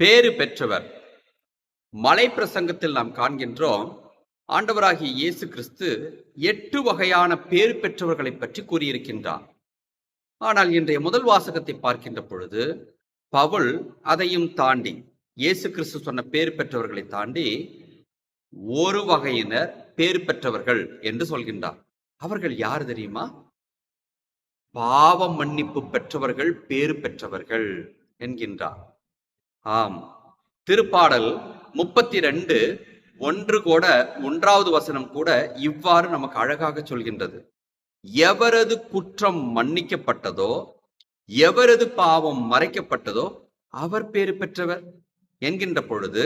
பேறு பெற்றவர். மலை பிரசங்கத்தில் நாம் காண்கின்றோம் ஆண்டவராகிய இயேசு கிறிஸ்து எட்டு வகையான பேறு பெற்றவர்களை பற்றி கூறியிருக்கின்றார். ஆனால் இன்றைய முதல் வாசகத்தை பார்க்கின்ற பொழுது பவுல் அதையும் தாண்டி இயேசு கிறிஸ்து சொன்ன பேறு பெற்றவர்களை தாண்டி ஒரு வகையினர் பேறு பெற்றவர்கள் என்று சொல்கின்றார். அவர்கள் யார் தெரியுமா? பாவ மன்னிப்பு பெற்றவர்கள் பேறு பெற்றவர்கள் என்கின்றார். ஆம். திருப்பாடல் முப்பத்தி ரெண்டு ஒன்று கூட ஒன்றாவது வசனம் கூட இவ்வாறு நமக்கு அழகாக சொல்கின்றது. எவரது குற்றம் மன்னிக்கப்பட்டதோ எவரது பாவம் மறைக்கப்பட்டதோ அவர் பேறு பெற்றவர். என்கின்ற பொழுது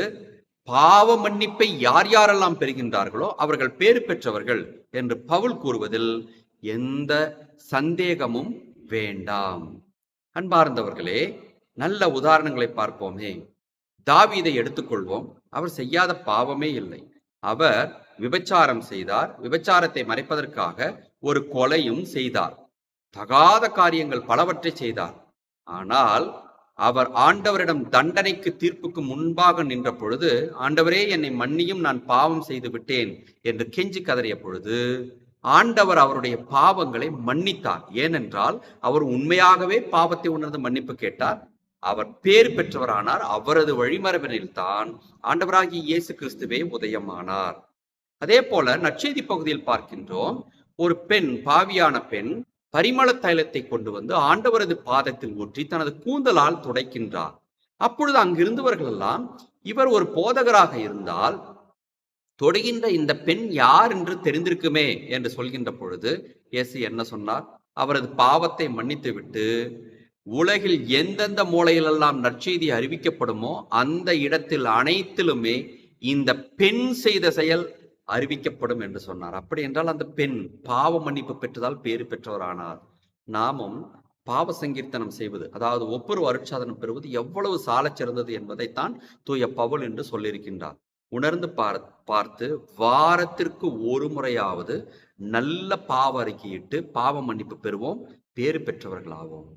பாவ மன்னிப்பை யார் யாரெல்லாம் பெறுகின்றார்களோ அவர்கள் பேறு பெற்றவர்கள் என்று பவுல் கூறுவதில் எந்த சந்தேகமும் வேண்டாம். அன்பார்ந்தவர்களே நல்ல உதாரணங்களை பார்ப்போமே. தாவீதை எடுத்துக்கொள்வோம். அவர் செய்யாத பாவமே இல்லை. அவர் விபச்சாரம் செய்தார். விபச்சாரத்தை மறைப்பதற்காக ஒரு கொலையும் செய்தார். தகாத காரியங்கள் பலவற்றை செய்தார். ஆனால் அவர் ஆண்டவரிடம் தண்டனைக்கு தீர்ப்புக்கு முன்பாக நின்ற பொழுது ஆண்டவரே என்னை மன்னியும் நான் பாவம் செய்து விட்டேன் என்று கெஞ்சி கதறிய பொழுது ஆண்டவர் அவருடைய பாவங்களை மன்னித்தார். ஏனென்றால் அவர் உண்மையாகவே பாவத்தை உணர்ந்து மன்னிப்பு கேட்டார். அவர் பேர் பெற்றவரானார் அவரது வழிமரபினில் தான் ஆண்டவராகிய இயேசு கிறிஸ்துவே உதயமானார். அதே போல நற்செய்தி பகுதியில் பார்க்கின்றோம் ஒரு பெண் பாவியான பெண் பரிமள தைலத்தை கொண்டு வந்து ஆண்டவரது பாதத்தில் ஊற்றி தனது கூந்தலால் துடைக்கின்றார். அப்பொழுது அங்கிருந்தவர்கள் எல்லாம் இவர் ஒரு போதகராக இருந்தால் தொடுகின்ற இந்த பெண் யார் என்று தெரிந்திருக்குமே என்று சொல்கின்ற பொழுது இயேசு என்ன சொன்னார்? அவரது பாவத்தை மன்னித்து விட்டு உலகில் எந்தெந்த மூலையிலெல்லாம் நற்செய்தி அறிவிக்கப்படுமோ அந்த இடத்தில் அனைத்திலுமே இந்த பெண் செய்த செயல் அறிவிக்கப்படும் என்று சொன்னார். அப்படி என்றால் அந்த பெண் பாவ மன்னிப்பு பெற்றதால் பேறு பெற்றவரானார். நாமும் பாவ சங்கீர்த்தனம் செய்வது அதாவது ஒவ்வொரு அருட்சாதனம் பெறுவது எவ்வளவு சாலச் சிறந்தது என்பதைத்தான் தூய பவுல் என்று சொல்லியிருக்கின்றார். உணர்ந்து பார் பார்த்து வாரத்திற்கு ஒரு முறையாவது நல்ல பாவ அறிக்கையிட்டு பாவ மன்னிப்பு பெறுவோம் பேறு பெற்றவர்களாவோம்.